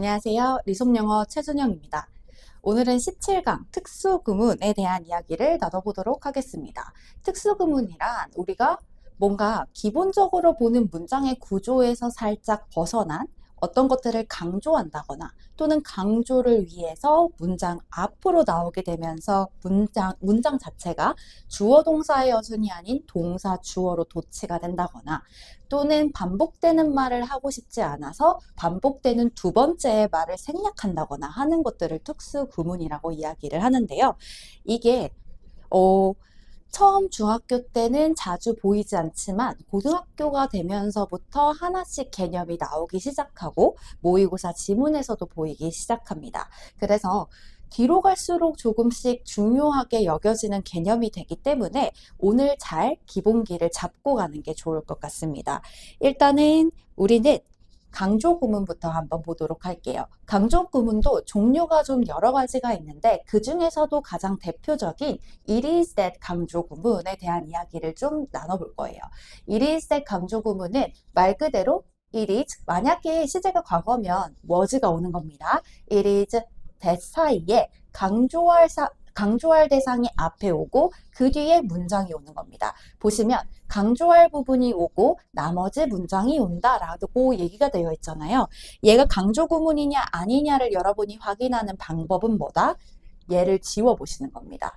안녕하세요. 리솜영어 최준영입니다. 오늘은 17강 특수구문에 대한 이야기를 나눠보도록 하겠습니다. 특수구문이란 우리가 뭔가 기본적으로 보는 문장의 구조에서 살짝 벗어난 어떤 것들을 강조한다거나 또는 강조를 위해서 문장 앞으로 나오게 되면서 문장, 문장 자체가 주어 동사의 여순이 아닌 동사 주어로 도치가 된다거나 또는 반복되는 말을 하고 싶지 않아서 반복되는 두 번째의 말을 생략한다거나 하는 것들을 특수 구문이라고 이야기를 하는데요. 이게 어, 처음 중학교 때는 자주 보이지 않지만 고등학교가 되면서부터 하나씩 개념이 나오기 시작하고 모의고사 지문에서도 보이기 시작합니다. 그래서 뒤로 갈수록 조금씩 중요하게 여겨지는 개념이 되기 때문에 오늘 잘 기본기를 잡고 가는 게 좋을 것 같습니다. 일단은 우리는 강조 구문부터 한번 보도록 할게요. 강조 구문도 종류가 좀 여러 가지가 있는데 그 중에서도 가장 대표적인 it is that 강조 구문에 대한 이야기를 좀 나눠볼 거예요. it is that 강조 구문은 말 그대로 it is 만약에 시제가 과거면 was가 오는 겁니다. it is that 사이에 강조할 사, 강조할 대상이 앞에 오고 그 뒤에 문장이 오는 겁니다. 보시면 강조할 부분이 오고 나머지 문장이 온다라고 얘기가 되어 있잖아요. 얘가 강조 구문이냐 아니냐를 여러분이 확인하는 방법은 뭐다? 얘를 지워 보시는 겁니다.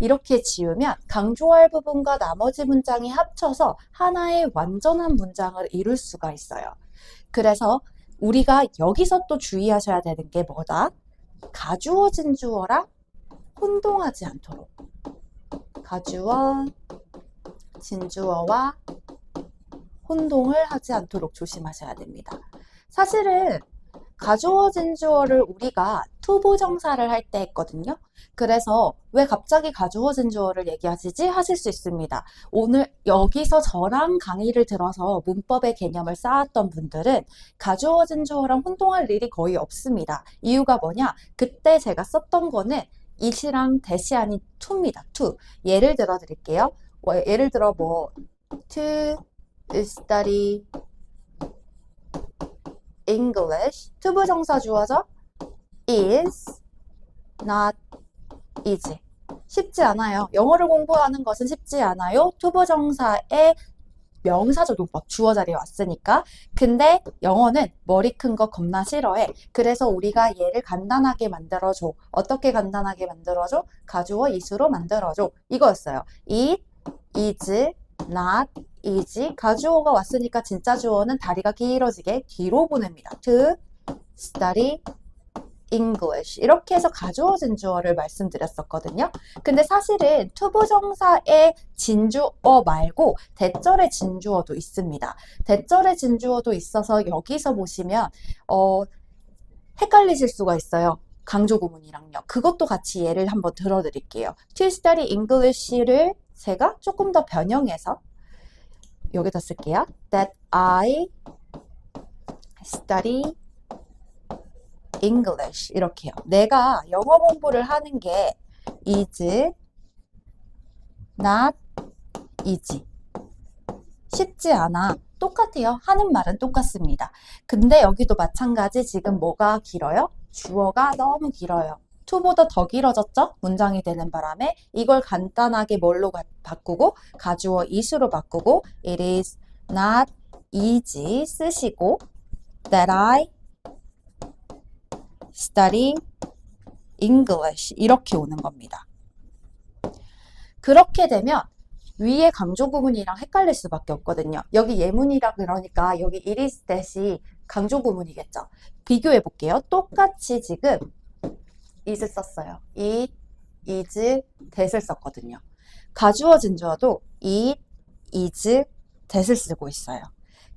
이렇게 지우면 강조할 부분과 나머지 문장이 합쳐서 하나의 완전한 문장을 이룰 수가 있어요. 그래서 우리가 여기서 또 주의하셔야 되는 게 뭐다? 가주어 진 주어랑 혼동하지 않도록 가주어, 진주어와 혼동을 하지 않도록 조심하셔야 됩니다. 사실은 가주어 진주어를 우리가 투부정사를 할 때 했거든요. 그래서 왜 갑자기 가주어 진주어를 얘기하시지 하실 수 있습니다. 오늘 여기서 저랑 강의를 들어서 문법의 개념을 쌓았던 분들은 가주어 진주어랑 혼동할 일이 거의 없습니다. 이유가 뭐냐? 그때 제가 썼던 거는 it이랑 대시 아닌 to입니다. to. 예를 들어 드릴게요. 뭐, 예를 들어 뭐 to study English 투부정사 주어져 is not easy 쉽지 않아요. 영어를 공부하는 것은 쉽지 않아요. 투부정사의 명사적 용법 주어 자리에 왔으니까. 근데 영어는 머리 큰 거 겁나 싫어해. 그래서 우리가 얘를 간단하게 만들어줘. 어떻게 간단하게 만들어줘? 가주어 이수로 만들어줘. 이거였어요. it is not easy 가주어가 왔으니까 진짜 주어는 다리가 길어지게 뒤로 보냅니다. to study English 이렇게 해서 가주어진 주어를 말씀드렸었거든요. 근데 사실은 투부정사의 진주어 말고 대절의 진주어도 있습니다. 대절의 진주어도 있어서 여기서 보시면 어, 헷갈리실 수가 있어요. 강조 구문이랑요. 그것도 같이 예를 한번 들어드릴게요. To study English를 제가 조금 더 변형해서 여기다 쓸게요. That I study English 이렇게요. 내가 영어 공부를 하는 게 is not easy. 쉽지 않아. 똑같아요. 하는 말은 똑같습니다. 근데 여기도 마찬가지 지금 뭐가 길어요? 주어가 너무 길어요. to보다 더 길어졌죠? 문장이 되는 바람에 이걸 간단하게 뭘로 가, 바꾸고 가주어 is로 바꾸고 it is not easy 쓰시고 that I study English 이렇게 오는 겁니다. 그렇게 되면 위에 강조 구문이랑 헷갈릴 수밖에 없거든요. 여기 예문이라 그러니까 여기 it is that이 강조 구문이겠죠. 비교해 볼게요. 똑같이 지금 is 썼어요. it is that을 썼거든요. 가주어 진주어도 it is that을 쓰고 있어요.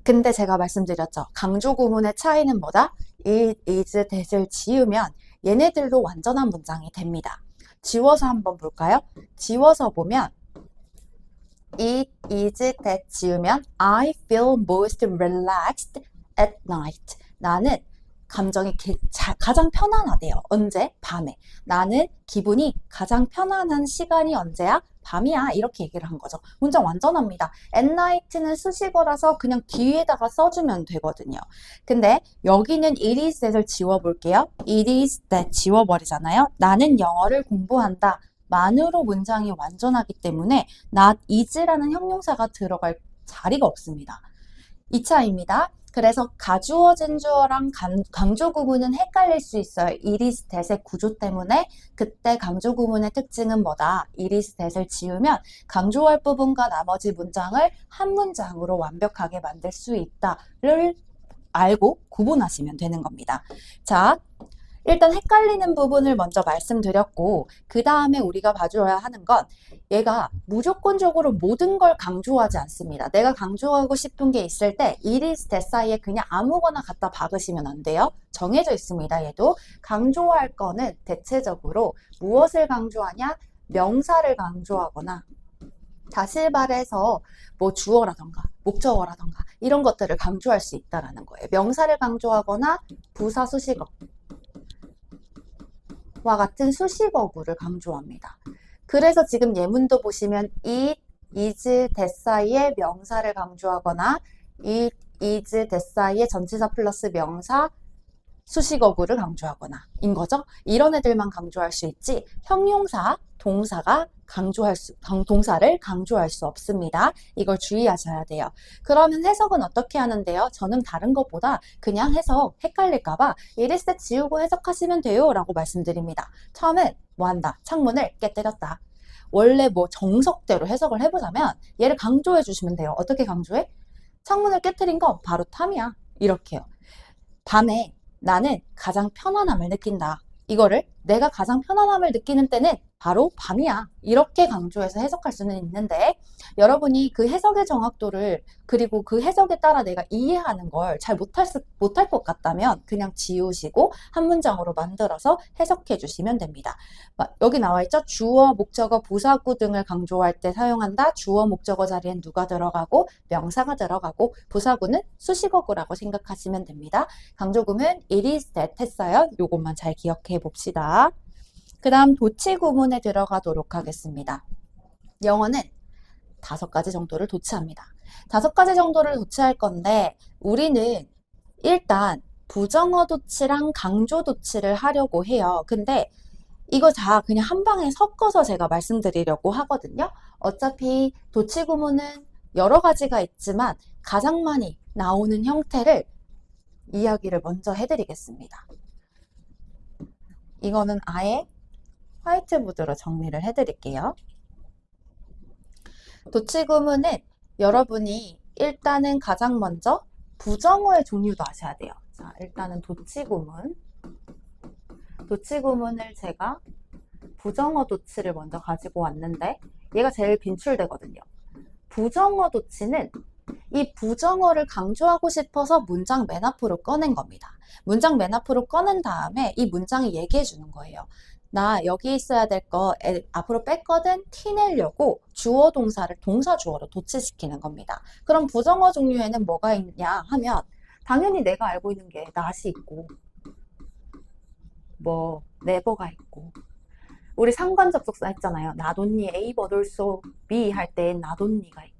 근데 제가 말씀드렸죠. 강조 구문의 차이는 뭐다? is that을 지우면 얘네들도 완전한 문장이 됩니다. 지워서 한번 볼까요? 지워서 보면 it is that 지우면 I feel most relaxed at night. 나는 감정이 게- 자- 가장 편안하대요. 언제? 밤에. 나는 기분이 가장 편안한 시간이 언제야? 밤이야. 이렇게 얘기를 한 거죠. 문장 완전합니다. at night는 수식어라서 그냥 뒤에다가 써주면 되거든요. 근데 여기는 it is that을 지워볼게요. it is that 지워버리잖아요. 나는 영어를 공부한다. 만으로 문장이 완전하기 때문에 not is라는 형용사가 들어갈 자리가 없습니다. 2차입니다. 그래서 가주어진 주어랑 강- 강조 구문은 헷갈릴 수 있어요. is that의 구조 때문에 그때 강조 구문의 특징은 뭐다? is that을 지우면 강조할 부분과 나머지 문장을 한 문장으로 완벽하게 만들 수 있다를 알고 구분하시면 되는 겁니다. 자, 일단 헷갈리는 부분을 먼저 말씀드렸고 그 다음에 우리가 봐줘야 하는 건 얘가 무조건적으로 모든 걸 강조하지 않습니다. 내가 강조하고 싶은 게 있을 때 it is that 사이에 그냥 아무거나 갖다 박으시면 안 돼요. 정해져 있습니다. 얘도 강조할 거는 대체적으로 무엇을 강조하냐? 명사를 강조하거나 다시 말해서 뭐 주어라던가 목적어라던가 이런 것들을 강조할 수 있다라는 거예요. 명사를 강조하거나 부사 수식어 와 같은 수식어구를 강조합니다. 그래서 지금 예문도 보시면 it, is, that 사이에 명사를 강조하거나 it, is, that 사이에 전치사 플러스 명사 수식어구를 강조하거나 인 거죠. 이런 애들만 강조할 수 있지 형용사, 동사가 강조할 수, 강- 동사를 강조할 수 없습니다. 이걸 주의하셔야 돼요. 그러면 해석은 어떻게 하는데요? 저는 다른 것보다 그냥 해석 헷갈릴까봐 이리스 지우고 해석하시면 돼요. 라고 말씀드립니다. 처음엔 뭐 한다? 창문을 깨뜨렸다. 원래 뭐 정석대로 해석을 해보자면 얘를 강조해 주시면 돼요. 어떻게 강조해? 창문을 깨뜨린 건 바로 탐이야. 이렇게요. 밤에 나는 가장 편안함을 느낀다. 이거를 내가 가장 편안함을 느끼는 때는 바로 밤이야. 이렇게 강조해서 해석할 수는 있는데 여러분이 그 해석의 정확도를 그리고 그 해석에 따라 내가 이해하는 걸 잘 못할, 수- 못할 것 같다면 그냥 지우시고 한 문장으로 만들어서 해석해 주시면 됩니다. 마- 여기 나와 있죠? 주어, 목적어, 부사구 등을 강조할 때 사용한다. 주어, 목적어 자리엔 누가 들어가고 명사가 들어가고 부사구는 수식어구라고 생각하시면 됩니다. 강조구문 it is that 했어요. 요것만 잘 기억해 봅시다. 그 다음 도치 구문에 들어가도록 하겠습니다. 영어는 다섯 가지 정도를 도치합니다. 다섯 가지 정도를 도치할 건데 우리는 일단 부정어 도치랑 강조 도치를 하려고 해요. 근데 이거 다 그냥 한 방에 섞어서 제가 말씀드리려고 하거든요. 어차피 도치 구문은 여러 가지가 있지만 가장 많이 나오는 형태를 이야기를 먼저 해드리겠습니다. 이거는 아예 화이트보드로 정리를 해드릴게요. 도치 구문은 여러분이 일단은 가장 먼저 부정어의 종류도 아셔야 돼요. 자, 일단은 도치 구문. 도치 구문을 제가 부정어 도치를 먼저 가지고 왔는데 얘가 제일 빈출되거든요. 부정어 도치는 이 부정어를 강조하고 싶어서 문장 맨 앞으로 꺼낸 겁니다. 문장 맨 앞으로 꺼낸 다음에 이 문장을 얘기해 주는 거예요. 나 여기 있어야 될 거 앞으로 뺐거든 티 내려고 주어 동사를 동사 주어로 도치시키는 겁니다. 그럼 부정어 종류에는 뭐가 있냐 하면 당연히 내가 알고 있는 게 not이 있고 뭐 never가 있고 우리 상관 접속사 했잖아요. not only A but also B 할때 not only가 있고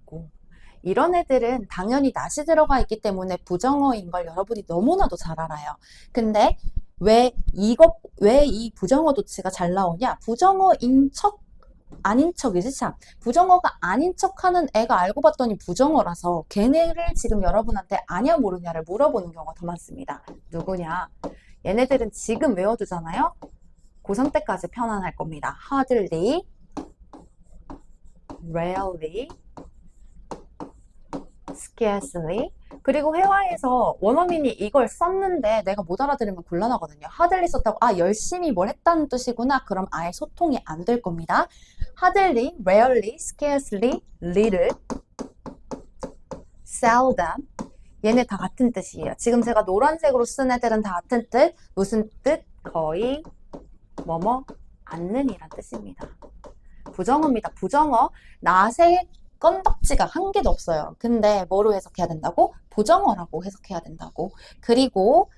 이런 애들은 당연히 not이 들어가 있기 때문에 부정어인 걸 여러분이 너무나도 잘 알아요. 근데 왜 이것 왜이 부정어 도치가 잘 나오냐? 부정어인 척 아닌 척이지 참. 부정어가 아닌 척하는 애가 알고 봤더니 부정어라서 걔네를 지금 여러분한테 아냐 모르냐를 물어보는 경우가 더 많습니다. 누구냐? 얘네들은 지금 외워두잖아요. 고3 때까지 편안할 겁니다. hardly, rarely, scarcely. 그리고 회화에서 원어민이 이걸 썼는데 내가 못 알아들으면 곤란하거든요. hardly 썼다고 아 열심히 뭘 했다는 뜻이구나. 그럼 아예 소통이 안 될 겁니다. hardly, rarely, scarcely, little, seldom. 얘네 다 같은 뜻이에요. 지금 제가 노란색으로 쓴 애들은 다 같은 뜻. 무슨 뜻? 거의 뭐뭐 않는이란 뜻입니다. 부정어입니다. 부정어. 낫의 건덕지가 한 개도 없어요. 근데 뭐로 해석해야 된다고? 부정어라고 해석해야 된다고. 그리고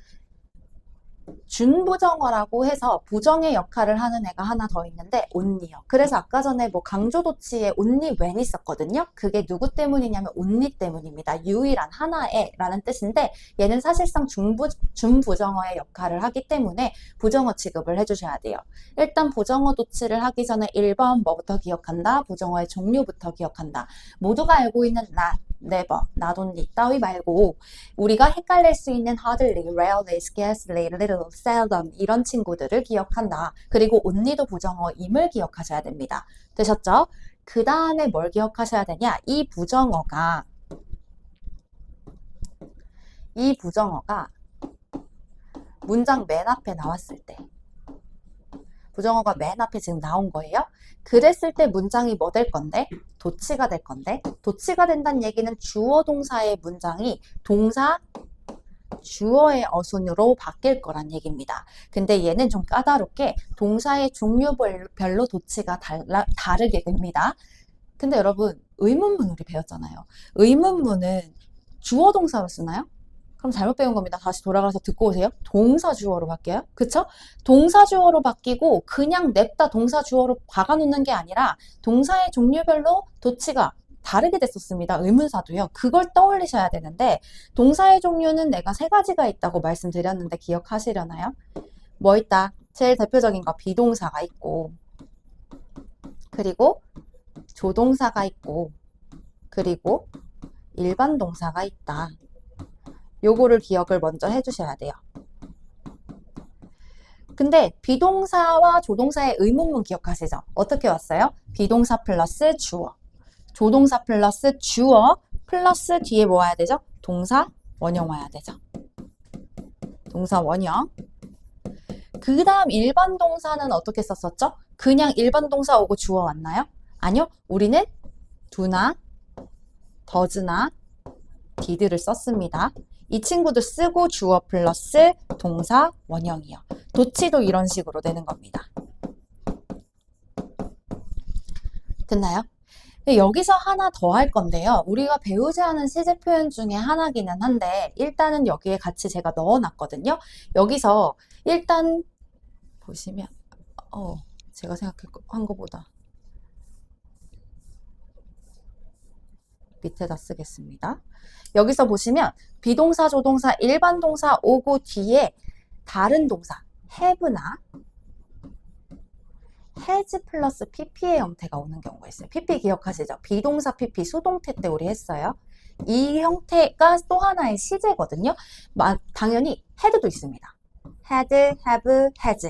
준부정어라고 해서 부정의 역할을 하는 애가 하나 더 있는데 only요. 그래서 아까 전에 뭐 강조도치에 only when 있었거든요. 그게 누구 때문이냐면 only 때문입니다. 유일한 하나의라는 뜻인데 얘는 사실상 중부, 준부정어의 역할을 하기 때문에 부정어 취급을 해주셔야 돼요. 일단 부정어 도치를 하기 전에 1번 뭐부터 기억한다? 부정어의 종류부터 기억한다. 모두가 알고 있는 not, never, only 따위 말고 우리가 헷갈릴 수 있는 hardly, rarely, scarcely, little, seldom 이런 친구들을 기억한다. 그리고 only도 부정어임을 기억하셔야 됩니다. 되셨죠? 그 다음에 뭘 기억하셔야 되냐? 이 부정어가 이 부정어가 문장 맨 앞에 나왔을 때 부정어가 맨 앞에 지금 나온 거예요. 그랬을 때 문장이 뭐 될 건데? 도치가 될 건데 도치가 된다는 얘기는 주어 동사의 문장이 동사 주어의 어순으로 바뀔 거란 얘기입니다. 근데 얘는 좀 까다롭게 동사의 종류별로 도치가 달라, 다르게 됩니다. 근데 여러분 의문문 우리 배웠잖아요. 의문문은 주어 동사로 쓰나요? 그럼 잘못 배운 겁니다. 다시 돌아가서 듣고 오세요. 동사 주어로 바뀌어요. 그쵸? 동사 주어로 바뀌고 그냥 냅다 동사 주어로 박아놓는 게 아니라 동사의 종류별로 도치가 다르게 됐었습니다. 의문사도요. 그걸 떠올리셔야 되는데 동사의 종류는 내가 세 가지가 있다고 말씀드렸는데 기억하시려나요? 뭐 있다? 제일 대표적인 거 비동사가 있고 그리고 조동사가 있고 그리고 일반 동사가 있다. 요거를 기억을 먼저 해주셔야 돼요. 근데 비동사와 조동사의 의문문 기억하시죠? 어떻게 왔어요? 비동사 플러스 주어. 조동사 플러스 주어 플러스 뒤에 뭐 와야 되죠? 동사 원형 와야 되죠. 동사 원형. 그 다음 일반 동사는 어떻게 썼었죠? 그냥 일반 동사 오고 주어 왔나요? 아니요. 우리는 do나 does나 did를 썼습니다. 이 친구도 쓰고 주어 플러스 동사 원형이요. 도치도 이런 식으로 되는 겁니다. 됐나요? 근데 여기서 하나 더 할 건데요. 우리가 배우지 않은 시제 표현 중에 하나기는 한데 일단은 여기에 같이 제가 넣어놨거든요. 여기서 일단 보시면 어 제가 생각한 것보다 밑에다 쓰겠습니다. 여기서 보시면 비동사, 조동사, 일반 동사 오고 뒤에 다른 동사 have나 has 플러스 pp의 형태가 오는 경우가 있어요. pp 기억하시죠? 비동사 pp 수동태 때 우리 했어요. 이 형태가 또 하나의 시제거든요. 마, 당연히 had도 있습니다. had, have, has.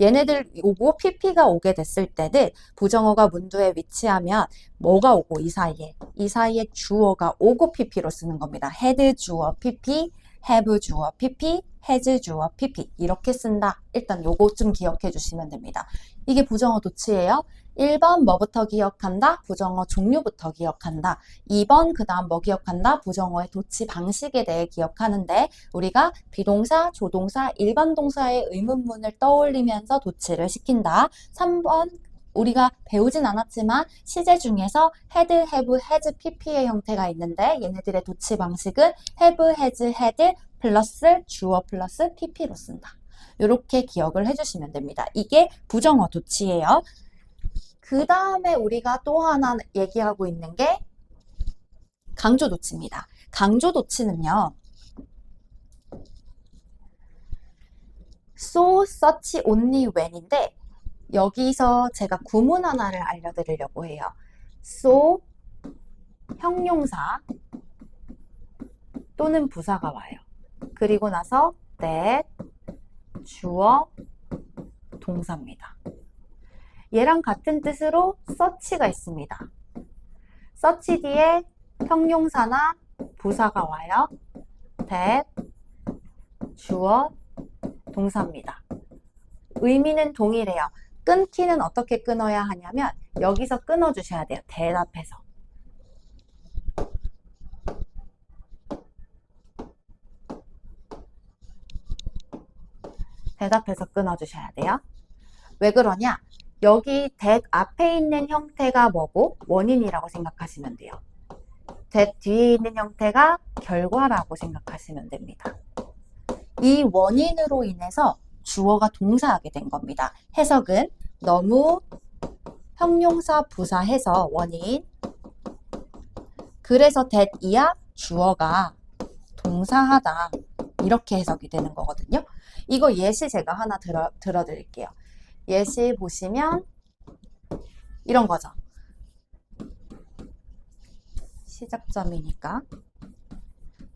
얘네들 오고 pp가 오게 됐을 때는 부정어가 문두에 위치하면 뭐가 오고 이 사이에 이 사이에 주어가 오고 pp로 쓰는 겁니다. had 주어 pp, have 주어 pp, has 주어 pp 이렇게 쓴다. 일단 요거 좀 기억해 주시면 됩니다. 이게 부정어 도치예요. 1번 뭐부터 기억한다? 부정어 종류부터 기억한다. 2번 그 다음 뭐 기억한다? 부정어의 도치 방식에 대해 기억하는데 우리가 비동사, 조동사, 일반 동사의 의문문을 떠올리면서 도치를 시킨다. 3번 우리가 배우진 않았지만 시제 중에서 had, have, has, pp의 형태가 있는데 얘네들의 도치 방식은 have, has, had 플러스 주어 플러스 pp로 쓴다. 이렇게 기억을 해주시면 됩니다. 이게 부정어 도치예요. 그 다음에 우리가 또 하나 얘기하고 있는 게 강조 도치입니다. 강조 도치는요. so, such, only, when인데 여기서 제가 구문 하나를 알려드리려고 해요. so, 형용사 또는 부사가 와요. 그리고 나서 that, 주어, 동사입니다. 얘랑 같은 뜻으로 서치가 있습니다. 서치 뒤에 형용사나 부사가 와요. that, 주어, 동사입니다. 의미는 동일해요. 끊기는 어떻게 끊어야 하냐면 여기서 끊어주셔야 돼요. 대답해서. 대답해서 끊어주셔야 돼요. 왜 그러냐? 여기 that 앞에 있는 형태가 뭐고 원인이라고 생각하시면 돼요. that 뒤에 있는 형태가 결과라고 생각하시면 됩니다. 이 원인으로 인해서 주어가 동사하게 된 겁니다. 해석은 너무 형용사 부사해서 원인 그래서 that이야 주어가 동사하다 이렇게 해석이 되는 거거든요. 이거 예시 제가 하나 들어, 들어드릴게요. 예시 보시면 이런 거죠. 시작점이니까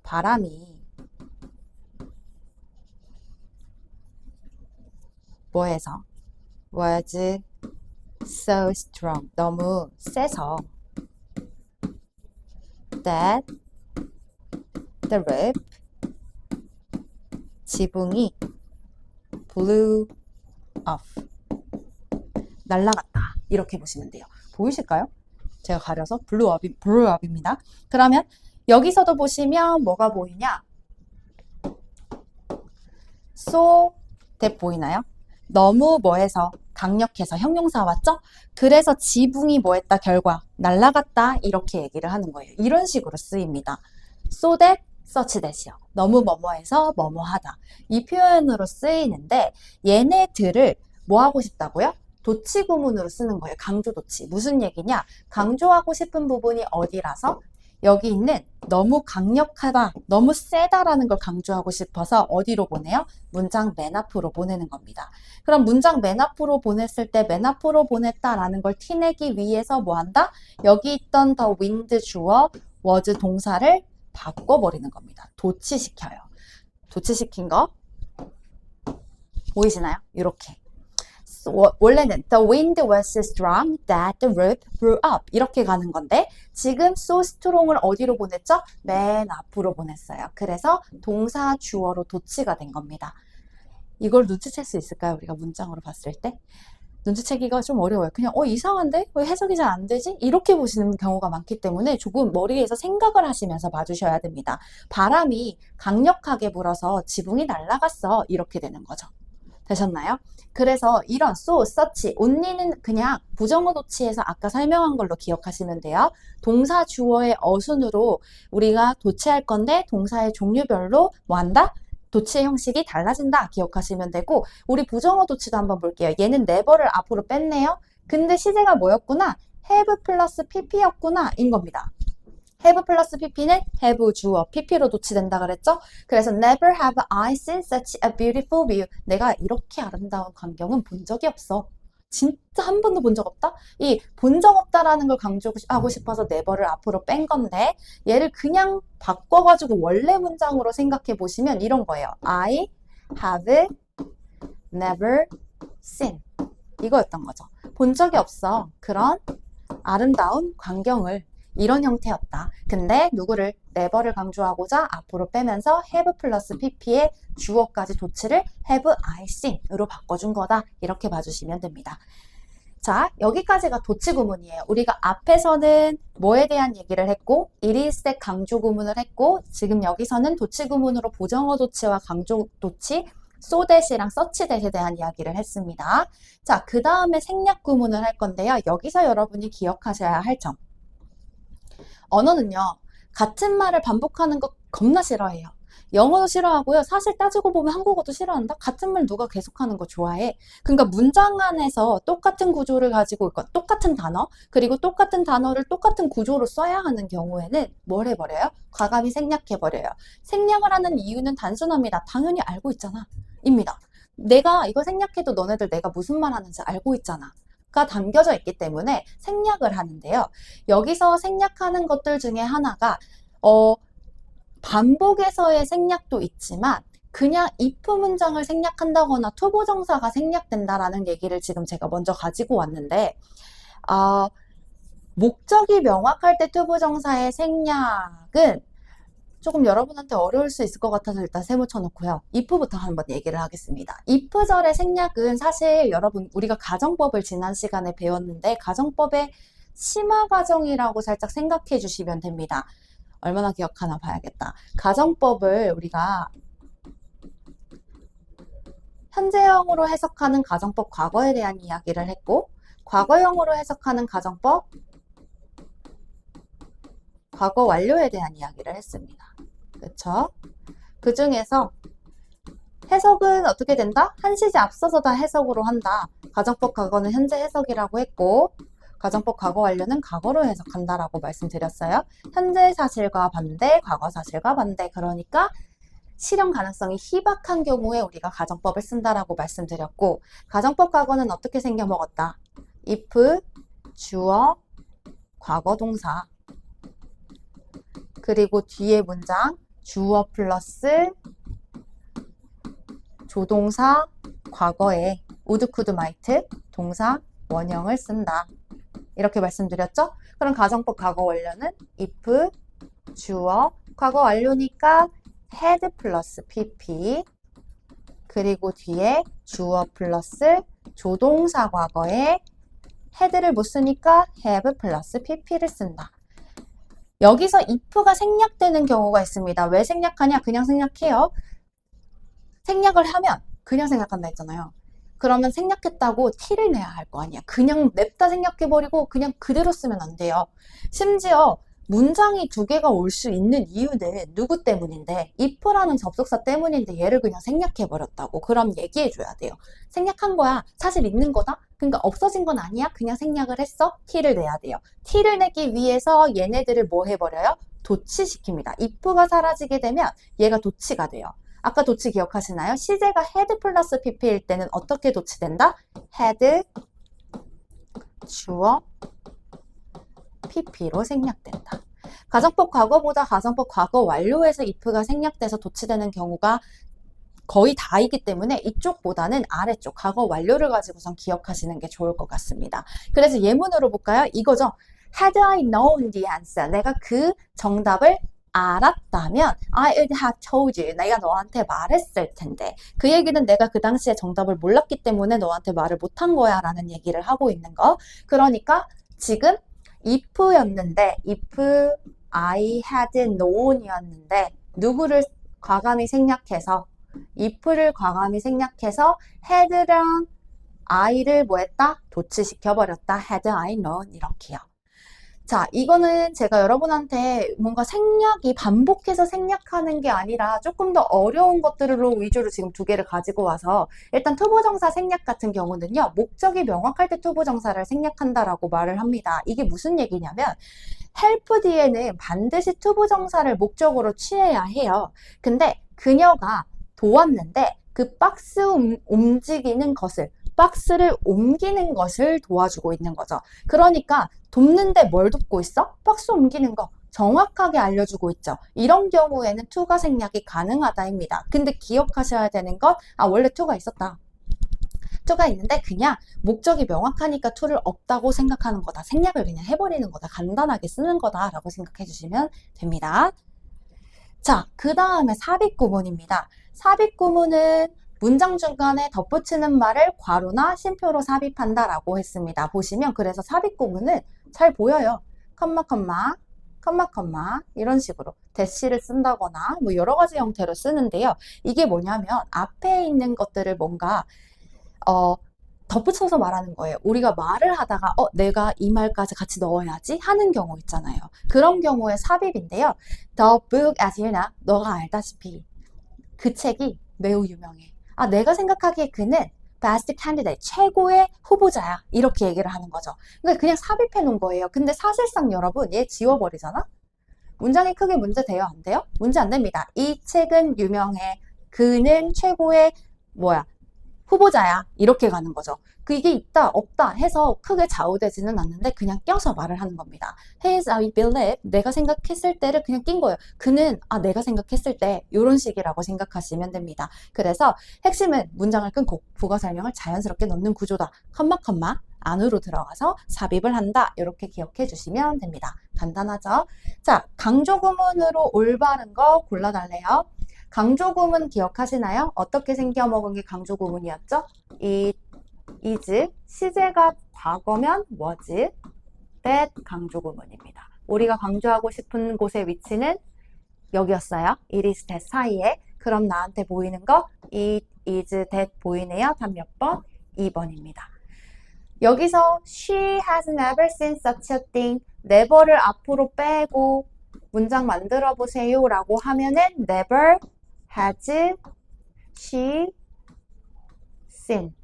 바람이 뭐해서 was so strong 너무 세서 that the roof 지붕이 blew off 날라갔다 이렇게 보시면 돼요 보이실까요? 제가 가려서 blew up입니다 그러면 여기서도 보시면 뭐가 보이냐 so 보이나요? 너무 뭐해서 강력해서 형용사 왔죠? 그래서 지붕이 뭐했다 결과 날라갔다 이렇게 얘기를 하는 거예요. 이런 식으로 쓰입니다. so that, such that이요. 너무 뭐뭐해서 뭐뭐하다. 이 표현으로 쓰이는데 얘네들을 뭐 하고 싶다고요? 도치 구문으로 쓰는 거예요. 강조 도치. 무슨 얘기냐? 강조하고 싶은 부분이 어디라서 여기 있는 너무 강력하다, 너무 세다라는 걸 강조하고 싶어서 어디로 보내요? 문장 맨 앞으로 보내는 겁니다. 그럼 문장 맨 앞으로 보냈을 때 맨 앞으로 보냈다라는 걸 티내기 위해서 뭐 한다? 여기 있던 더 윈드 주어 was 동사를 바꿔버리는 겁니다. 도치시켜요. 도치시킨 거 보이시나요? 이렇게. 워- 원래는 the wind was strong that the roof blew up 이렇게 가는 건데 지금 so strong을 어디로 보냈죠? 맨 앞으로 보냈어요. 그래서 동사 주어로 도치가 된 겁니다. 이걸 눈치챌 수 있을까요? 우리가 문장으로 봤을 때? 눈치채기가 좀 어려워요. 그냥 어 이상한데? 왜 해석이 잘 안 되지? 이렇게 보시는 경우가 많기 때문에 조금 머리에서 생각을 하시면서 봐주셔야 됩니다. 바람이 강력하게 불어서 지붕이 날아갔어. 이렇게 되는 거죠. 되셨나요? 그래서 이런 so, such, only는 그냥 부정어 도치에서 아까 설명한 걸로 기억하시면 돼요. 동사 주어의 어순으로 우리가 도치할 건데 동사의 종류별로 뭐 한다? 도치의 형식이 달라진다 기억하시면 되고 우리 부정어 도치도 한번 볼게요. 얘는 never를 앞으로 뺐네요. 근데 시제가 뭐였구나? have 플러스 pp였구나 인 겁니다. Have 플러스 pp는 have 주어 pp로 도치된다 그랬죠? 그래서 never have I seen such a beautiful view. 내가 이렇게 아름다운 광경은 본 적이 없어. 진짜 한 번도 본 적 없다? 이 본 적 없다라는 걸 강조하고 싶어서 never를 앞으로 뺀 건데 얘를 그냥 바꿔가지고 원래 문장으로 생각해 보시면 이런 거예요. I have never seen. 이거였던 거죠. 본 적이 없어. 그런 아름다운 광경을 이런 형태였다. 근데 누구를 never를 강조하고자 앞으로 빼면서 have 플러스 pp의 주어까지 도치를 have I seen으로 바꿔준 거다. 이렇게 봐주시면 됩니다. 자, 여기까지가 도치 구문이에요. 우리가 앞에서는 뭐에 대한 얘기를 했고, 이리스의 강조 구문을 했고, 지금 여기서는 도치 구문으로 부정어 도치와 강조 도치, 소댓이랑 서치댓에 대한 이야기를 했습니다. 자, 그 다음에 생략 구문을 할 건데요. 여기서 여러분이 기억하셔야 할 점. 언어는요, 같은 말을 반복하는 거 겁나 싫어해요. 영어도 싫어하고요. 사실 따지고 보면 한국어도 싫어한다? 같은 말 누가 계속하는 거 좋아해? 그러니까 문장 안에서 똑같은 구조를 가지고 있건 똑같은 단어, 그리고 똑같은 단어를 똑같은 구조로 써야 하는 경우에는 뭘 해버려요? 과감히 생략해버려요. 생략을 하는 이유는 단순합니다. 당연히 알고 있잖아. 입니다. 내가 이거 생략해도 너네들 내가 무슨 말 하는지 알고 있잖아. 가 담겨져 있기 때문에 생략을 하는데요. 여기서 생략하는 것들 중에 하나가 어, 반복에서의 생략도 있지만 그냥 if 문장을 생략한다거나 투부정사가 생략된다라는 얘기를 지금 제가 먼저 가지고 왔는데 아, 목적이 명확할 때 투부정사의 생략은 조금 여러분한테 어려울 수 있을 것 같아서 일단 세모 쳐놓고요. if부터 한번 얘기를 하겠습니다. if절의 생략은 사실 여러분 우리가 가정법을 지난 시간에 배웠는데 가정법의 심화 과정이라고 살짝 생각해 주시면 됩니다. 얼마나 기억하나 봐야겠다. 가정법을 우리가 현재형으로 해석하는 가정법 과거에 대한 이야기를 했고 과거형으로 해석하는 가정법 과거 완료에 대한 이야기를 했습니다. 그쵸? 그 중에서 해석은 어떻게 된다? 한 시제 앞서서 다 해석으로 한다. 가정법 과거는 현재 해석이라고 했고 가정법 과거 완료는 과거로 해석한다라고 말씀드렸어요. 현재 사실과 반대, 과거 사실과 반대. 그러니까 실현 가능성이 희박한 경우에 우리가 가정법을 쓴다라고 말씀드렸고 가정법 과거는 어떻게 생겨 먹었다? if 주어 과거 동사 그리고 뒤에 문장 주어 플러스 조동사 과거에 would, could, might 동사 원형을 쓴다. 이렇게 말씀드렸죠? 그럼 가정법 과거 완료는 if 주어 과거 완료니까 had 플러스 pp 그리고 뒤에 주어 플러스 조동사 과거에 had를 못 쓰니까 have 플러스 pp를 쓴다. 여기서 if가 생략되는 경우가 있습니다. 왜 생략하냐? 그냥 생략해요. 생략을 하면 그냥 생략한다 했잖아요. 그러면 생략했다고 티를 내야 할 거 아니야. 그냥 냅다 생략해버리고 그냥 그대로 쓰면 안 돼요. 심지어 문장이 두 개가 올 수 있는 이유는 누구 때문인데 if라는 접속사 때문인데 얘를 그냥 생략해 버렸다고. 그럼 얘기해 줘야 돼요. 생략한 거야. 사실 있는 거다? 그러니까 없어진 건 아니야? 그냥 생략을 했어? 티를 내야 돼요. 티를 내기 위해서 얘네들을 뭐 해버려요? 도치시킵니다. if가 사라지게 되면 얘가 도치가 돼요. 아까 도치 기억하시나요? 시제가 had 플러스 pp일 때는 어떻게 도치된다? had 주어 pp로 생략된다. 가정법 과거보다 가정법 과거 완료에서 if가 생략돼서 도치되는 경우가 거의 다이기 때문에 이쪽보다는 아래쪽 과거 완료를 가지고선 기억하시는 게 좋을 것 같습니다. 그래서 예문으로 볼까요? 이거죠. Had I known the answer, 내가 그 정답을 알았다면 I would have told you. 내가 너한테 말했을 텐데. 그 얘기는 내가 그 당시에 정답을 몰랐기 때문에 너한테 말을 못한 거야 라는 얘기를 하고 있는 거. 그러니까 지금 if였는데 if I had known 이었는데 누구를 과감히 생략해서 if를 과감히 생략해서 had랑 I를 뭐 했다? 도치시켜버렸다. had I known 이렇게요. 자, 이거는 제가 여러분한테 뭔가 생략이 반복해서 생략하는 게 아니라 조금 더 어려운 것들로 위주로 지금 두 개를 가지고 와서 일단 투부정사 생략 같은 경우는요, 목적이 명확할 때 투부정사를 생략한다라고 말을 합니다. 이게 무슨 얘기냐면, help 뒤에는 반드시 투부정사를 목적으로 취해야 해요. 근데 그녀가 도왔는데 그 박스 움- 움직이는 것을 박스를 옮기는 것을 도와주고 있는 거죠. 그러니까 돕는데 뭘 돕고 있어? 박스 옮기는 거. 정확하게 알려주고 있죠. 이런 경우에는 투가 생략이 가능하다입니다. 근데 기억하셔야 되는 건, 아, 원래 투가 있었다. 투가 있는데 그냥 목적이 명확하니까 투를 없다고 생각하는 거다. 생략을 그냥 해버리는 거다. 간단하게 쓰는 거다라고 생각해 주시면 됩니다. 자, 그 다음에 삽입 구문입니다. 삽입 구문은 문장 중간에 덧붙이는 말을 괄호나 쉼표로 삽입한다라고 했습니다. 보시면 그래서 삽입 구문은 잘 보여요. 컴마 컴마 컴마 컴마 이런 식으로 대시를 쓴다거나 뭐 여러 가지 형태로 쓰는데요. 이게 뭐냐면 앞에 있는 것들을 뭔가 어 덧붙여서 말하는 거예요. 우리가 말을 하다가 어 내가 이 말까지 같이 넣어야지 하는 경우 있잖아요. 그런 경우에 삽입인데요. The book as you know, 너가 알다시피 그 책이 매우 유명해. 아, 내가 생각하기에 그는 best candidate, 최고의 후보자야. 이렇게 얘기를 하는 거죠. 그러니까 그냥 삽입해 놓은 거예요. 근데 사실상 여러분, 얘 지워버리잖아? 문장이 크게 문제 돼요? 안 돼요? 문제 안 됩니다. 이 책은 유명해. 그는 최고의, 뭐야, 후보자야. 이렇게 가는 거죠. 그게 있다, 없다 해서 크게 좌우되지는 않는데 그냥 껴서 말을 하는 겁니다. His, I believe, 내가 생각했을 때를 그냥 낀 거예요. 그는, 아, 내가 생각했을 때, 이런 식이라고 생각하시면 됩니다. 그래서 핵심은 문장을 끊고 부가 설명을 자연스럽게 넣는 구조다. 컴마, 컴마, 안으로 들어가서 삽입을 한다. 이렇게 기억해 주시면 됩니다. 간단하죠? 자, 강조 구문으로 올바른 거 골라달래요. 강조 구문 기억하시나요? 어떻게 생겨 먹은 게 강조 구문이었죠? 이 is 시제가 과거면 was that 강조 구문입니다. 우리가 강조하고 싶은 곳의 위치는 여기였어요. it is that 사이에. 그럼 나한테 보이는 거 it is that 보이네요. 답 몇 번? 2번입니다. 여기서 she has never seen such a thing. never를 앞으로 빼고 문장 만들어 보세요 라고 하면은 never has she seen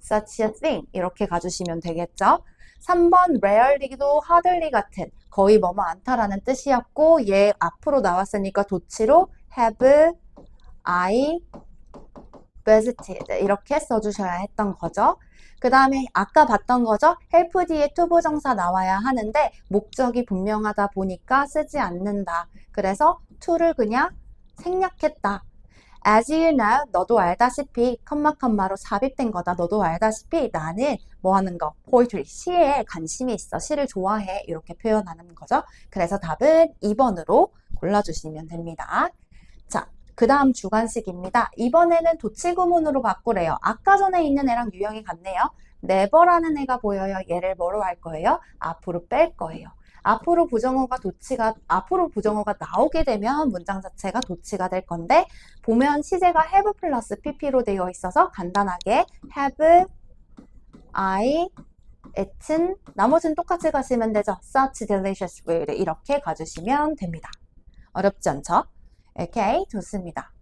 such a thing 이렇게 가주시면 되겠죠. 3번 rarely도 hardly 같은 거의 뭐뭐 않다라는 뜻이었고 얘 앞으로 나왔으니까 도치로 have I visited 이렇게 써주셔야 했던 거죠. 그 다음에 아까 봤던 거죠. help 뒤에 투부정사 나와야 하는데 목적이 분명하다 보니까 쓰지 않는다. 그래서 to를 그냥 생략했다. As you know, 너도 알다시피 컴마 컴마로 삽입된 거다. 너도 알다시피 나는 뭐 하는 거? poetry, 시에 관심이 있어. 시를 좋아해. 이렇게 표현하는 거죠. 그래서 답은 2번으로 골라주시면 됩니다. 자, 그 다음 주관식입니다. 이번에는 도치구문으로 바꾸래요. 아까 전에 있는 애랑 유형이 같네요. never라는 애가 보여요. 얘를 뭐로 할 거예요? 앞으로 뺄 거예요. 앞으로 부정어가 도치가 앞으로 부정어가 나오게 되면 문장 자체가 도치가 될 건데 보면 시제가 have 플러스 pp로 되어 있어서 간단하게 have I eaten 나머지는 똑같이 가시면 되죠. such delicious food 이렇게 가주시면 됩니다. 어렵지 않죠? 오케이 좋습니다.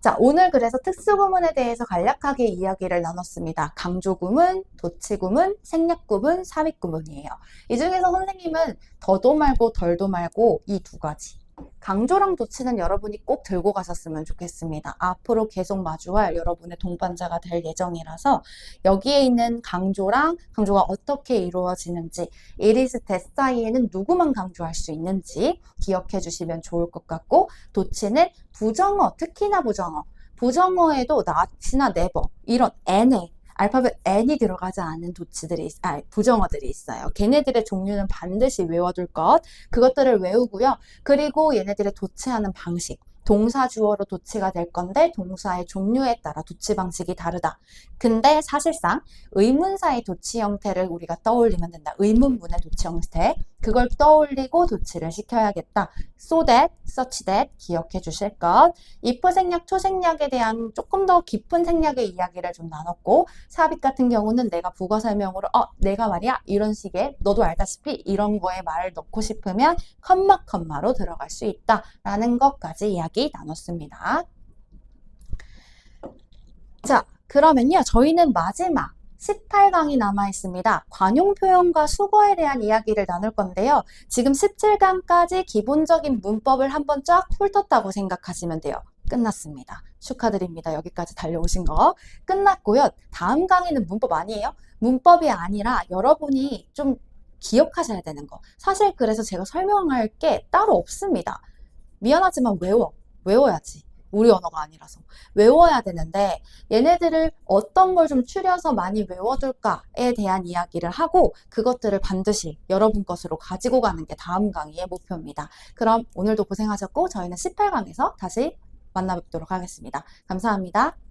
자, 오늘 그래서 특수구문에 대해서 간략하게 이야기를 나눴습니다. 강조구문, 도치구문, 생략구문, 삽입구문이에요. 이 중에서 선생님은 더도 말고 덜도 말고 이 두 가지. 강조랑 도치는 여러분이 꼭 들고 가셨으면 좋겠습니다. 앞으로 계속 마주할 여러분의 동반자가 될 예정이라서 여기에 있는 강조랑 강조가 어떻게 이루어지는지, 이리스 테스 사이에는 누구만 강조할 수 있는지 기억해 주시면 좋을 것 같고, 도치는 부정어, 특히나 부정어. 부정어에도 not이나 never 이런 n에 알파벳 n이 들어가지 않은 도치들이 있- 아, 부정어들이 있어요. 걔네들의 종류는 반드시 외워둘 것. 그것들을 외우고요. 그리고 얘네들의 도치하는 방식. 동사 주어로 도치가 될 건데 동사의 종류에 따라 도치 방식이 다르다. 근데 사실상 의문사의 도치 형태를 우리가 떠올리면 된다. 의문문의 도치 형태. 그걸 떠올리고 도치를 시켜야겠다. so that, such that 기억해 주실 것. if 생략, to 생략에 대한 조금 더 깊은 생략의 이야기를 좀 나눴고 삽입 같은 경우는 내가 국어 설명으로 어, 내가 말이야 이런 식의 너도 알다시피 이런 거에 말을 넣고 싶으면 컴마 컴마로 들어갈 수 있다라는 것까지 이야기 나눴습니다. 자, 그러면요. 저희는 마지막 18강이 남아 있습니다. 관용 표현과 수거에 대한 이야기를 나눌 건데요. 지금 17강까지 기본적인 문법을 한번 쫙 훑었다고 생각하시면 돼요. 끝났습니다. 축하드립니다. 여기까지 달려오신 거. 끝났고요. 다음 강의는 문법 아니에요. 문법이 아니라 여러분이 좀 기억하셔야 되는 거. 사실 그래서 제가 설명할 게 따로 없습니다. 미안하지만 외워. 외워야지. 우리 언어가 아니라서. 외워야 되는데 얘네들을 어떤 걸 좀 추려서 많이 외워둘까에 대한 이야기를 하고 그것들을 반드시 여러분 것으로 가지고 가는 게 다음 강의의 목표입니다. 그럼 오늘도 고생하셨고 저희는 18강에서 다시 만나 뵙도록 하겠습니다. 감사합니다.